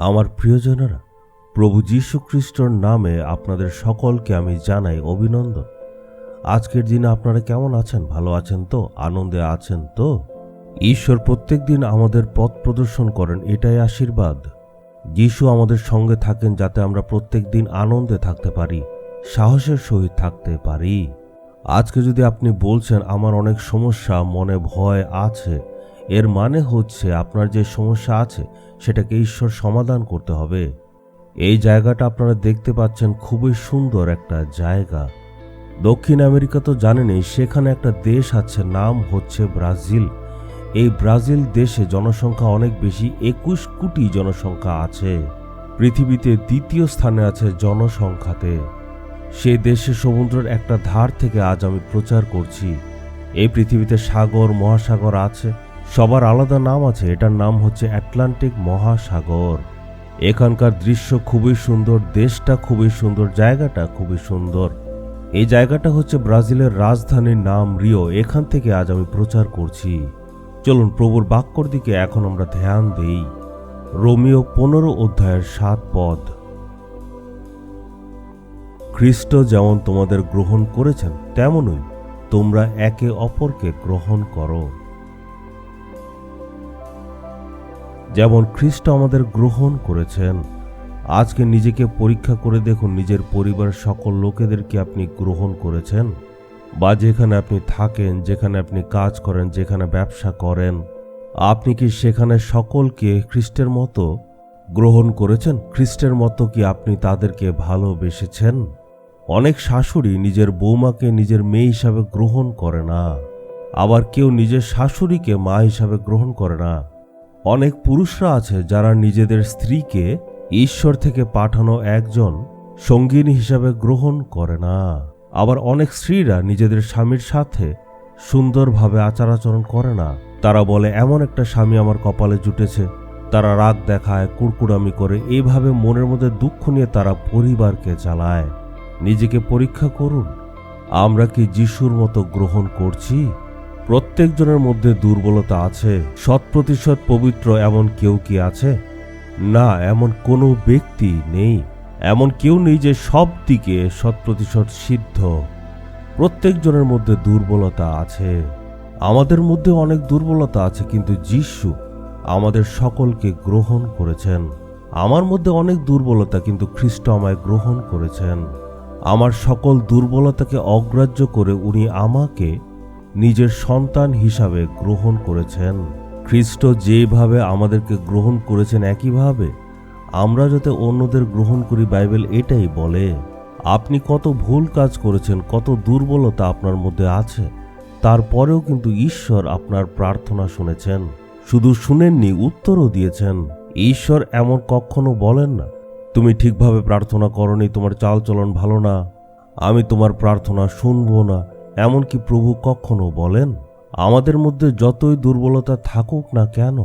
আমার প্রিয়জনেরা, প্রভু যীশু খ্রিস্টর নামে আপনাদের সকলকে আমি জানাই অভিনন্দন। আজকের দিনে আপনারা কেমন আছেন? ভালো আছেন তো? আনন্দে আছেন তো? ঈশ্বর প্রত্যেক দিন আমাদের পথ প্রদর্শন করেন, এটাই আশীর্বাদ। যিশু আমাদের সঙ্গে থাকেন যাতে আমরা প্রত্যেক দিন আনন্দে থাকতে পারি, সাহসের সহিত থাকতে পারি। আজকে যদি আপনি বলছেন, আমার অনেক সমস্যা, মনে ভয় আছে এর মানে হচ্ছে আপনার যে সমস্যা আছে, সেটাকে ঈশ্বর সমাধান করতে হবে। এই জায়গাটা আপনারা দেখতে পাচ্ছেন খুবই সুন্দর একটা জায়গা। দক্ষিণ আমেরিকা তো জানেনই, সেখানে একটা দেশ আছে, নাম হচ্ছে ব্রাজিল। এই ব্রাজিল দেশে জনসংখ্যা অনেক বেশি, একুশ কোটি জনসংখ্যা আছে। পৃথিবীতে দ্বিতীয় স্থানে আছে জনসংখ্যাতে। সেই দেশে সমুদ্রের একটা ধার থেকে আজ আমি প্রচার করছি। এই পৃথিবীতে সাগর, মহাসাগর আছে সবার আলাদা নাম আছে, এটার নাম হচ্ছে অ্যাটলান্টিক মহাসাগর। এখানকার দৃশ্য খুবই সুন্দর, দেশটা খুবই সুন্দর, জায়গাটা খুবই সুন্দর। এই জায়গাটা হচ্ছে ব্রাজিলের রাজধানীর নাম রিও, এখান থেকে আজ আমি প্রচার করছি। চলুন প্রভুর বাক্যর দিকে এখন আমরা ধ্যান দেই। রোমিও পনেরো অধ্যায়ের সাত পদ। খ্রিস্ট যেমন তোমাদের গ্রহণ করেছেন, তেমনই তোমরা একে অপরকে গ্রহণ করো। যেমন খ্রিস্ট আমাদের গ্রহণ করেছেন, আজকে নিজেকে পরীক্ষা করে দেখুন নিজের পরিবারের সকল লোকেদেরকে আপনি গ্রহণ করেছেন, বা যেখানে আপনি থাকেন, যেখানে আপনি কাজ করেন, যেখানে ব্যবসা করেন, আপনি কি সেখানে সকলকে খ্রিস্টের মতো গ্রহণ করেছেন? খ্রিস্টের মতো কি আপনি তাদেরকে ভালোবেসেছেন? অনেক শাশুড়ি নিজের বৌমাকে নিজের মেয়ে হিসাবে গ্রহণ করে না, আবার কেউ নিজের শাশুড়িকে মা হিসাবে গ্রহণ করে না। অনেক পুরুষরা আছে যারা নিজেদের স্ত্রীকে ঈশ্বর থেকে পাঠানো একজন সঙ্গিনী হিসাবে গ্রহণ করে না। আবার অনেক স্ত্রীরা নিজেদের স্বামীর সাথে সুন্দরভাবে আচার আচরণ করে না। তারা বলে, এমন একটা স্বামী আমার কপালে জুটেছে। তারা রাগ দেখায়, কুড়কুড়ামি করে। এইভাবে মনের মধ্যে দুঃখ নিয়ে তারা পরিবারকে চালায়। নিজেকে পরীক্ষা করুন। আমরা কি যিশুর মতো গ্রহণ করছি? প্রত্যেকজনের মধ্যে দুর্বলতা আছে শত প্রতিশত পবিত্র এমন কেউ কি আছে? না, এমন কোনো ব্যক্তি নেই, এমন কেউ নেই যে সব দিকে শত প্রতিশত সিদ্ধ। প্রত্যেকজনের মধ্যে দুর্বলতা আছে। আমাদের মধ্যে অনেক দুর্বলতা আছে, কিন্তু যিশু আমাদের সকলকে গ্রহণ করেছেন। আমার মধ্যে অনেক দুর্বলতা, কিন্তু খ্রিস্ট আমায় গ্রহণ করেছেন। আমার সকল দুর্বলতাকে অগ্রাহ্য করে উনি আমাকে নিজের সন্তান হিসাবে গ্রহণ করেছেন। খ্রিস্ট যেভাবে আমাদেরকে গ্রহণ করেছেন একইভাবে, আমরা যাতে অন্যদের গ্রহণ করি বাইবেল এটাই বলে, আপনি কত ভুল কাজ করেছেন, কত দুর্বলতা আপনার মধ্যে আছে, তারপরেও কিন্তু ঈশ্বর আপনার প্রার্থনা শুনেছেন। শুধু শুনেননি, উত্তরও দিয়েছেন। ঈশ্বর এমন কখনো বলেন না, তুমি ঠিকভাবে প্রার্থনা করনি, তোমার চালচলন ভালো না, আমি তোমার প্রার্থনা শুনব না। এমনকি প্রভু কখনো বলেন, আমাদের মধ্যে যতই দুর্বলতা থাকুক না কেন,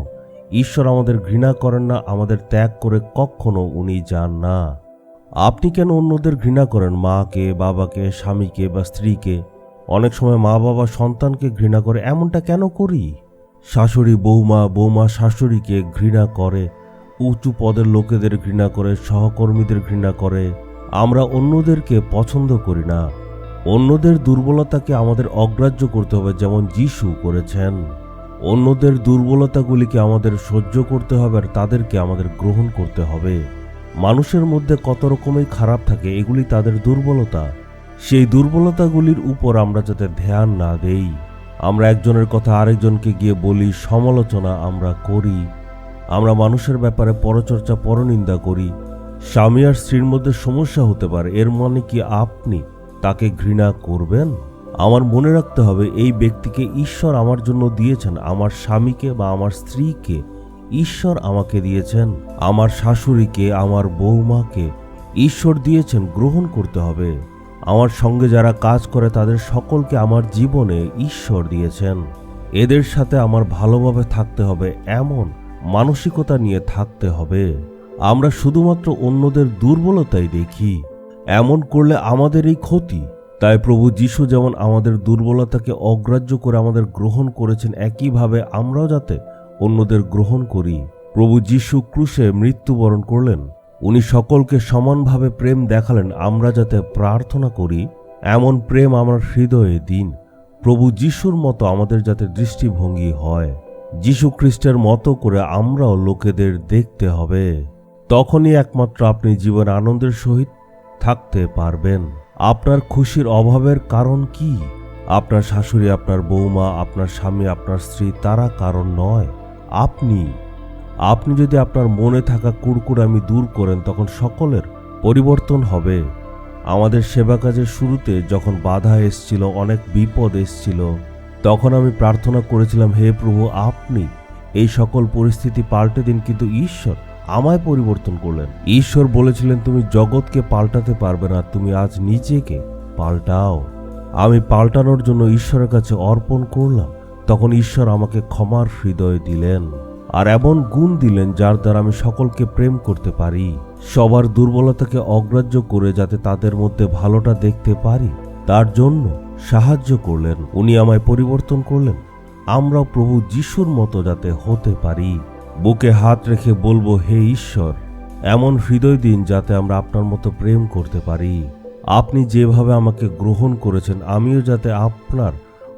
ঈশ্বর আমাদের ঘৃণা করেন না, আমাদের ত্যাগ করে কখনো উনি যান না। আপনি কেন অন্যদের ঘৃণা করেন, মাকে, বাবাকে, স্বামীকে বা স্ত্রীকে? অনেক সময় মা বাবা সন্তানকে ঘৃণা করে, এমনটা কেন করি? শাশুড়ি বৌমা বৌমা শাশুড়িকে ঘৃণা করে, উঁচু পদের লোকেদের ঘৃণা করে, সহকর্মীদের ঘৃণা করে। আমরা অন্যদেরকে পছন্দ করি না। অন্যদের দুর্বলতাকে আমাদের অগ্রাহ্য করতে হবে, যেমন যিশু করেছেন। অন্যদের দুর্বলতাগুলিকে আমাদের সহ্য করতে হবে আর তাদেরকে আমাদের গ্রহণ করতে হবে। মানুষের মধ্যে কত রকমই খারাপ থাকে, এগুলি তাদের দুর্বলতা। সেই দুর্বলতাগুলির উপর আমরা যাতে ধ্যান না দেই। আমরা একজনের কথা আরেকজনকে গিয়ে বলি, সমালোচনা আমরা করি। আমরা মানুষের ব্যাপারে পরচর্চা, পরনিন্দা করি। স্বামী আর স্ত্রীর মধ্যে সমস্যা হতে পারে, এর মানে কি আপনি তাকে ঘৃণা করবেন? আমার মনে রাখতে হবে, এই ব্যক্তিকে ঈশ্বর আমার জন্য দিয়েছেন। আমার স্বামীকে বা আমার স্ত্রীকে ঈশ্বর আমাকে দিয়েছেন। আমার শাশুড়িকে, আমার বৌমাকে ঈশ্বর দিয়েছেন, গ্রহণ করতে হবে। আমার সঙ্গে যারা কাজ করে, তাদের সকলকে আমার জীবনে ঈশ্বর দিয়েছেন। এদের সাথে আমার ভালোভাবে থাকতে হবে, এমন মানসিকতা নিয়ে থাকতে হবে। আমরা শুধুমাত্র অন্যদের দুর্বলতাই দেখি। এমন করলে আমাদেরই ক্ষতি? তাই প্রভু যিশু যেমন আমাদের দুর্বলতাকে অগ্রাহ্য করে আমাদের গ্রহণ করেছেন একইভাবে আমরাও যাতে অন্যদের গ্রহণ করি। প্রভু যীশু ক্রুশে মৃত্যুবরণ করলেন। উনি সকলকে সমানভাবে প্রেম দেখালেন, আমরা যাতে প্রার্থনা করি। এমন প্রেম আমার হৃদয়ে দিন। প্রভু যিশুর মতো আমাদের যাতে দৃষ্টিভঙ্গি হয়। যীশু খ্রিস্টের মতো করে আমরাও লোকেদের দেখতে হবে। তখনই একমাত্র আপনি জীবন আনন্দের সহিত থাকতে পারবেন। আপনার খুশির অভাবের কারণ কি? আপনার শাশুড়ি, আপনার বৌমা আপনার স্বামী, আপনার স্ত্রী, তারা কারণ নয়। আপনি আপনি যদি আপনার মনে থাকা কুড়কুড়ামি দূর করেন, তখন সকলের পরিবর্তন হবে। আমাদের সেবা কাজের শুরুতে যখন বাধা এসছিল, অনেক বিপদ এসছিল, তখন আমি প্রার্থনা করেছিলাম, হে প্রভু, আপনি এই সকল পরিস্থিতি পাল্টে দিন, কিন্তু ঈশ্বর আমায় পরিবর্তন করলেন। ঈশ্বর বলেছিলেন, তুমি জগৎকে পাল্টাতে পারবে না, তুমি আজ নিজেকে পাল্টাও। আমি পাল্টানোর জন্য ঈশ্বরের কাছে অর্পণ করলাম। তখন ঈশ্বর আমাকে ক্ষমার হৃদয় দিলেন আর এমন গুণ দিলেন যার দ্বারা আমি সকলকে প্রেম করতে পারি। সবার দুর্বলতাকে অগ্রাহ্য করে যাতে তাদের মধ্যে ভালোটা দেখতে পারি, তার জন্য সাহায্য করলেন। উনি আমায় পরিবর্তন করলেন। আমরাও প্রভু যিশুর মতো যাতে হতে পারি। বুকে হাত রেখে বলব, হে ঈশ্বর, এমন হৃদয় দিন যাতে আমরা আপনার মতো প্রেম করতে পারি। আপনি যেভাবে আমাকে গ্রহণ করেছেন, আমিও যাতে আপনার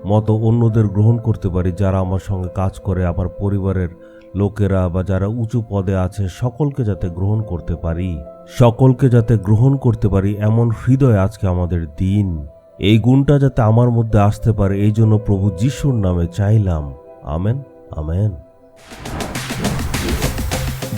মতো অন্যদের গ্রহণ করতে পারি, যারা আমার সঙ্গে কাজ করে, আমার পরিবারের লোকেরা বা যারা উঁচু পদে আছে, সকলকে যাতে গ্রহণ করতে পারি। সকলকে যাতে গ্রহণ করতে পারি, এমন হৃদয় আজকে আমাদের দিন। এই গুণটা যাতে আমার মধ্যে আসতে পারে, এই জন্য প্রভু যিশুর নামে চাইলাম। Amen amen.